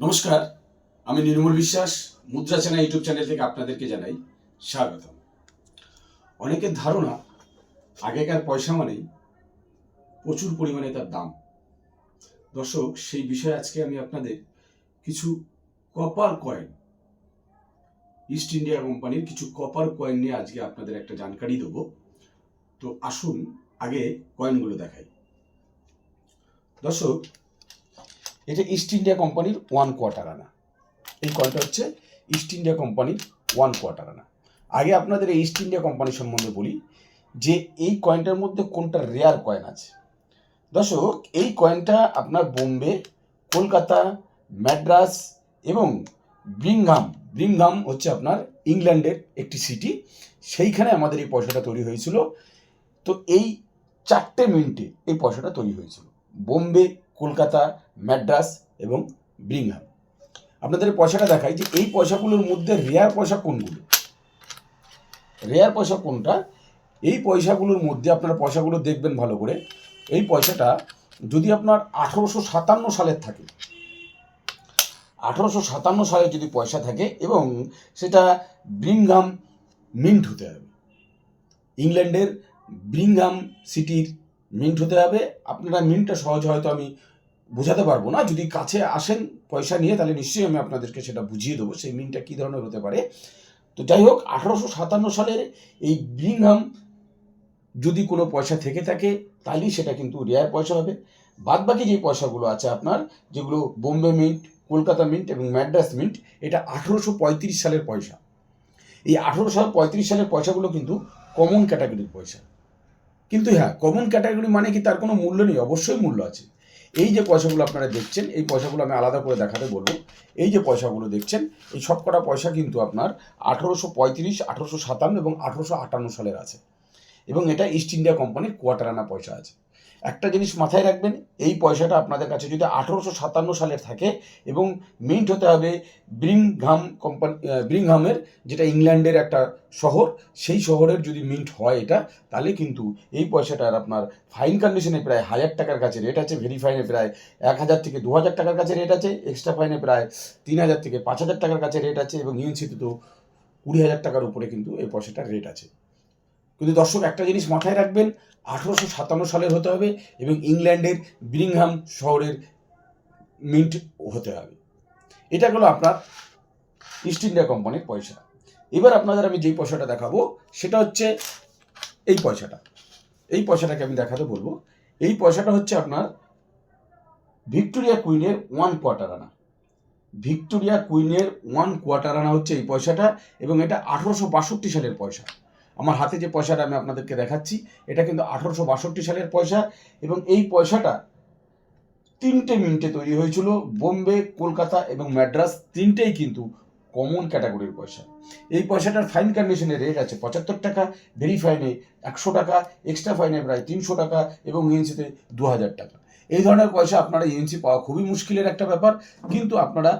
নমস্কার, আমি নির্মল বিশ্বাস, মুদ্রা চেনা ইউটিউব চ্যানেল থেকে আপনাদেরকে জানাই স্বাগতম। অনেকের ধারণা, আগেকার পয়সা মানেই প্রচুর পরিমাণে তার দাম। দর্শক, সেই বিষয়ে আজকে আমি আপনাদের কিছু কপার কয়েন ইস্ট ইন্ডিয়া কোম্পানির কিছু কপার কয়েন নিয়ে আজকে আপনাদের একটা জানকারি দেবো। তো আসুন, আগে কয়েনগুলো দেখাই। দর্শক এটা ইস্ট ইন্ডিয়া কোম্পানির ওয়ান কোয়ার্টার আনা। এই কয়েনটা হচ্ছে ইস্ট ইন্ডিয়া কোম্পানির ওয়ান কোয়ার্টার আনা। আগে আপনাদের এই ইস্ট ইন্ডিয়া কোম্পানি সম্বন্ধে বলি যে এই কয়েনটার মধ্যে কোনটা রেয়ার কয়েন আছে। দর্শক, এই কয়েনটা আপনার বোম্বে, কলকাতা ম্যাড্রাস এবং ব্রিংহাম ব্রিংহাম হচ্ছে আপনার ইংল্যান্ডের একটি সিটি সেইখানে আমাদের এই পয়সাটা তৈরি হয়েছিল। তো এই চারটে মিনিটে এই পয়সাটা তৈরি হয়েছিল। বোম্বে কলকাতা ম্যাড্রাস এবং ব্রিংহাম আপনাদের পয়সাটা দেখাই যে এই পয়সাগুলোর মধ্যে রেয়ার পয়সা কোনগুলো? রেয়ার পয়সা কোনটা? এই পয়সাগুলোর মধ্যে আপনারা পয়সাগুলো দেখবেন ভালো করে। এই পয়সাটা যদি আপনার আঠেরোশো সাতান্ন সালের থাকে, আঠেরোশো সাতান্ন সালে যদি পয়সা থাকে এবং সেটা ব্রিংহাম মিন্ট হতে হবে। ইংল্যান্ডের ব্রিংহাম সিটির মিন্ট হতে হবে। আপনারা মিন্টটা সহজ হয়তো আমি বোঝাতে পারব না। যদি কাছে আসেন, পয়সা নিয়ে, তাহলে নিশ্চয়ই আমি আপনাদেরকে সেটা বুঝিয়ে দেবো, সেই মিন্টটা কী ধরনের হতে পারে। তো যাই হোক, আঠারোশো সাতান্ন সালের এই ব্রিংহাম যদি কোনো পয়সা থেকে থাকে, তাহলেই সেটা কিন্তু রেয়ার পয়সা হবে। বাদ বাকি যে পয়সাগুলো আছে আপনার, যেগুলো বোম্বে মিন্ট কলকাতা মিন্ট এবং ম্যাড্রাস মিন্ট এটা আঠেরোশো পঁয়ত্রিশ সালের পয়সা। এই আঠেরোশো পঁয়ত্রিশ সালের পয়সাগুলো কিন্তু কমন ক্যাটাগরির পয়সা। কিন্তু হ্যাঁ কমন ক্যাটাগরি মানে কি? তার কোনো মূল্য নেই, অবশ্যই মূল্য আছে। এই যে পয়সাগুলো আপনারা দেখছেন, এই পয়সাগুলো আমি আলাদা করে দেখাতে বলব। এই যে পয়সাগুলো দেখছেন, এই সব কটা পয়সা কিন্তু আপনার আঠেরোশো পঁয়ত্রিশ, আঠেরোশো সাতান্ন এবং আঠেরোশো আটান্ন সালের আছে। এবং এটা ইস্ট ইন্ডিয়া কোম্পানির কোয়াটারানা পয়সা আছে। একটা জিনিস মাথায় রাখবেন, এই পয়সাটা আপনাদের কাছে যদি আঠেরোশো সাতান্ন সালের থাকে এবং মিন্ট হতে হবে ব্রিংহাম কোম্পানি ব্রিংহামের যেটা ইংল্যান্ডের একটা শহর, সেই শহরের যদি মিন্ট হয় এটা, তাহলে কিন্তু এই পয়সাটার আপনার ফাইন কন্ডিশনে প্রায় হাজার টাকার কাছে রেট আছে ভেরি ফাইনে প্রায় এক হাজার থেকে দু হাজার টাকার কাছে রেট আছে এক্সট্রা ফাইনে প্রায় তিন হাজার থেকে পাঁচ হাজার টাকার কাছে রেট আছে এবং ইউএনসিতে তো কুড়ি হাজার টাকার উপরে কিন্তু এই পয়সাটার রেট আছে। কিন্তু দর্শক, একটা জিনিস মাথায় রাখবেন, আঠেরোশো সাতান্ন সালের হতে হবে এবং ইংল্যান্ডের ব্রিংহাম শহরের মিন্ট হতে হবে। এটা হলো আপনার ইস্ট ইন্ডিয়া কোম্পানির পয়সা। এবার আপনাদের আমি যেই পয়সাটা দেখাবো, সেটা হচ্ছে এই পয়সাটা। এই পয়সাটাকে আমি দেখাতে বলব। এই পয়সাটা হচ্ছে আপনার ভিক্টোরিয়া কুইনের ওয়ান কোয়ার্টার আনা। ভিক্টোরিয়া কুইনের ওয়ান কোয়ার্টার আনা হচ্ছে এই পয়সাটা এবং এটা আঠেরোশো বাষট্টি সালের পয়সা। আমার হাতে যে পয়সাটা আমি আপনাদেরকে দেখাচ্ছি, এটা কিন্তু আঠেরোশো বাষট্টি সালের পয়সা এবং এই পয়সাটা তিনটে মিনিটে তৈরি হয়েছিল বোম্বে, কলকাতা এবং ম্যাড্রাস তিনটেই কিন্তু কমন ক্যাটাগরির পয়সা। এই পয়সাটার ফাইন কন্ডিশনের রেট আছে পঁচাত্তর টাকা ভেরি ফাইনে একশো টাকা এক্সট্রা ফাইনে প্রায় তিনশো টাকা এবং ইউএনসিতে দু হাজার টাকা। এই ধরনের পয়সা আপনারা ইউএনসি পাওয়া খুবই মুশকিলের একটা ব্যাপার, কিন্তু আপনারা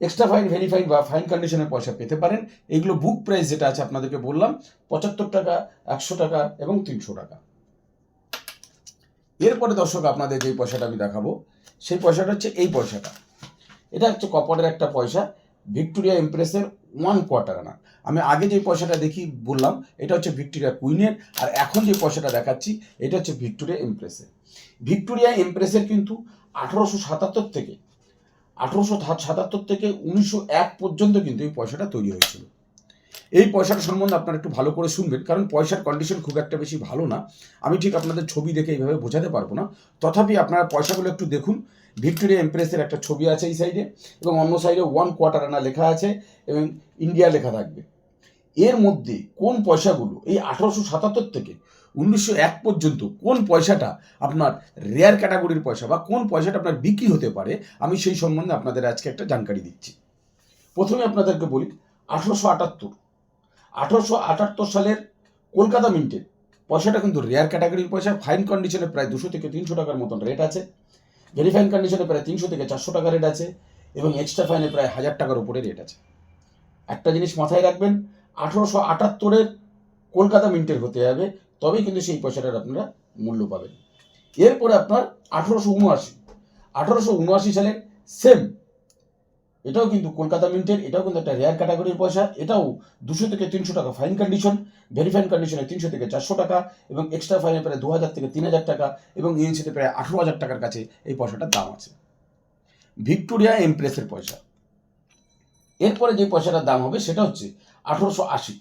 এক্সট্রা ফাইন ভেরিফাইন বা ফাইন কন্ডিশনের পয়সা পেতে পারেন। এগুলো বুক প্রাইস যেটা আছে আপনাদেরকে বললাম, পঁচাত্তর টাকা, একশো টাকা এবং তিনশো টাকা। এরপরে দর্শক, আপনাদের যেই পয়সাটা আমি দেখাবো, সেই পয়সাটা হচ্ছে এই পয়সাটা। এটা হচ্ছে কপারের একটা পয়সা ভিক্টোরিয়া এমপ্রেসের ওয়ান কোয়ার্টার আনা। আমি আগে যে পয়সাটা দেখি বললাম, এটা হচ্ছে ভিক্টোরিয়া কুইনের আর এখন যে পয়সাটা দেখাচ্ছি, এটা হচ্ছে ভিক্টোরিয়া এমপ্রেসের ভিক্টোরিয়া এমপ্রেসের কিন্তু আঠারোশো সাতাত্তর থেকে আঠারোশো সাতাত্তর থেকে উনিশশো এক পর্যন্ত কিন্তু এই পয়সাটা তৈরি হয়েছিল। এই পয়সাটা সম্বন্ধে আপনারা একটু ভালো করে শুনবেন, কারণ পয়সার কন্ডিশন খুব একটা বেশি ভালো না। আমি ঠিক আপনাদের ছবি দেখে এইভাবে বোঝাতে পারব না। তথাপি আপনারা পয়সাগুলো একটু দেখুন। ভিক্টোরিয়া এমপ্রেসের একটা ছবি আছে এই সাইডে এবং অন্য সাইডে ওয়ান কোয়ার্টার আনা লেখা আছে এবং ইন্ডিয়া লেখা থাকবে। এর মধ্যে কোন পয়সাগুলো, এই আঠারোশো সাতাত্তর থেকে উনিশশো এক পর্যন্ত কোন পয়সাটা আপনার রেয়ার ক্যাটাগরির পয়সা বা কোন পয়সাটা আপনার বিক্রি হতে পারে, আমি সেই সম্বন্ধে আপনাদের আজকে একটা জানকারি দিচ্ছি। প্রথমে আপনাদেরকে বলি, আঠারোশো আটাত্তর। আঠারোশো আটাত্তর সালের কলকাতা মিন্টের পয়সাটা কিন্তু রেয়ার ক্যাটাগরির পয়সা ফাইন কন্ডিশনে প্রায় দুশো থেকে তিনশো টাকার মতন রেট আছে। ভেরিফাইন কন্ডিশনে প্রায় তিনশো থেকে চারশো টাকা রেট আছে এবং এক্সট্রা ফাইনে প্রায় হাজার টাকার উপরে রেট আছে। একটা জিনিস মাথায় রাখবেন আঠারোশো আটাত্তরের কলকাতা মিন্টের হতে হবে তবেই কিন্তু সেই পয়সাটার আপনারা মূল্য পাবেন। এরপরে আপনার আঠারোশো উনআশি। আঠারোশো উনআশি সালের সেম এটাও কিন্তু কলকাতা মিন্টের এটাও কিন্তু একটা রেয়ার ক্যাটাগরির পয়সা। এটাও দুশো থেকে তিনশো টাকা ফাইন কন্ডিশন ভেরিফাইন কন্ডিশনে তিনশো থেকে চারশো টাকা এবং এক্সট্রা ফাইনে প্রায় দু হাজার থেকে তিন হাজার টাকা এবং ইএনসিতে প্রায় আঠেরো হাজার টাকার কাছে এই পয়সাটার দাম আছে। ভিক্টোরিয়া এমপ্রেসের পয়সা। এরপরে যে পয়সাটার দাম হবে সেটা হচ্ছে আঠেরোশো আশি।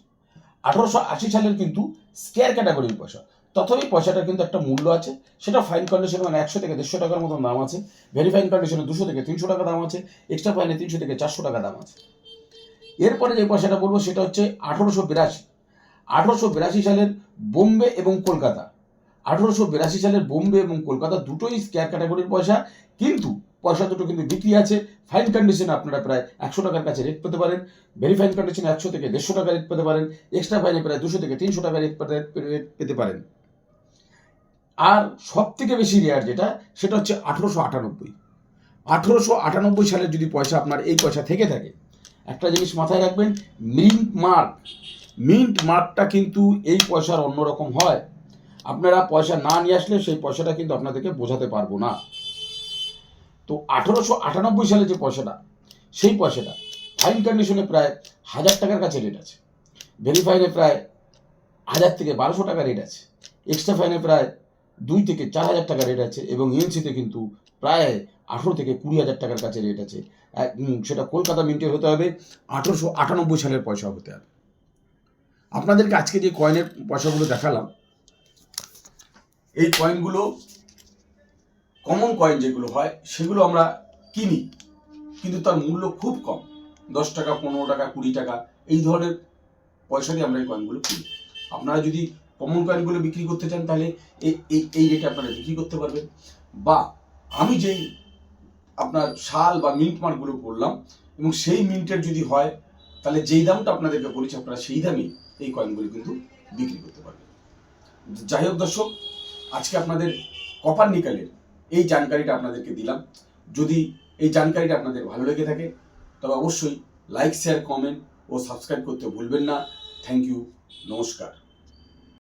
আঠেরোশো আশি সালের কিন্তু স্কেয়ার ক্যাটাগরির পয়সা। তথাপি পয়সাটার কিন্তু একটা মূল্য আছে, সেটা ফাইন কন্ডিশন মানে একশো থেকে দেড়শো টাকার মতন দাম আছে ভেরিফাইন কন্ডিশনে দুশো থেকে তিনশো টাকা দাম আছে এক্সট্রা ফাইনে তিনশো থেকে চারশো টাকা দাম আছে। এরপরে যে পয়সাটা বলব সেটা হচ্ছে আঠেরোশো বিরাশি। আঠেরোশো বিরাশি সালের বোম্বে এবং কলকাতা। আঠেরোশো বিরাশি সালের বোম্বে এবং কলকাতা দুটোই স্কেয়ার ক্যাটাগরির পয়সা, কিন্তু পয়সা দুটো কিন্তু বিক্রি আছে। ফাইন কন্ডিশনে আপনারা প্রায় একশো টাকার কাছে রেট পেতে পারেন। ভেরিফাইন কন্ডিশনে একশো থেকে দেড়শো টাকা রেট পেতে পারেন। এক্সট্রা ফাইনে প্রায় দুশো থেকে তিনশো টাকা রেট রেট পেতে পারেন। আর সব থেকে বেশি রেয়ার যেটা, সেটা হচ্ছে আঠেরোশো আটানব্বই। আঠেরোশো আটানব্বই সালের যদি পয়সা আপনার এই পয়সা থেকে থাকে, একটা জিনিস মাথায় রাখবেন মিন্ট মার্ক মিন্ট মার্কটা কিন্তু এই পয়সার অন্যরকম হয়। আপনারা পয়সা না নিয়ে আসলে সেই পয়সাটা কিন্তু আপনাদেরকে বোঝাতে পারব না। তো আঠেরোশো আটানব্বই সালে যে পয়সাটা, সেই পয়সাটা ফাইন কন্ডিশনে প্রায় হাজার টাকার কাছে রেট আছে। ভেরিফাইনে প্রায় হাজার থেকে বারোশো টাকা রেট আছে। এক্সট্রা ফাইনে প্রায় দুই থেকে চার হাজার টাকা রেট আছে এবং ইএনসিতে কিন্তু প্রায় আঠেরো থেকে কুড়ি হাজার টাকার কাছে রেট আছে। সেটা কলকাতা মিন্টের হতে হবে, আঠেরোশো আটানব্বই সালের পয়সা হতে হবে। আপনাদেরকে আজকে যে কয়েনের পয়সাগুলো দেখালাম, এই কয়েনগুলো কমন কয়েন যেগুলো হয়, সেগুলো আমরা কিনি, কিন্তু তার মূল্য খুব কম। দশ টাকা, পনেরো টাকা, কুড়ি টাকা, এই ধরনের পয়সা দিয়ে আমরা এই কয়েনগুলো কিনি। আপনারা যদি কমন কয়েনগুলো বিক্রি করতে চান, তাহলে এই এই রেটে আপনারা বিক্রি করতে পারবেন। বা আমি যেই আপনার শাল বা মিন্ট মার্কগুলো বললাম এবং সেই মিন্টের যদি হয়, তাহলে যেই দামটা আপনাদেরকে বলেছি, আপনারা সেই দামে এই কয়েনগুলো কিন্তু বিক্রি করতে পারবেন। যাই হোক দর্শক, আজকে আপনাদের কপার নিকালের এই জানকারিটা আপনাদেরকে দিলাম। যদি এই জানকারিটা আপনাদের ভালো লেগে থাকে, তবে অবশ্যই লাইক শেয়ার কমেন্ট ও সাবস্ক্রাইব করতে ভুলবেন না। থ্যাংক ইউ নমস্কার।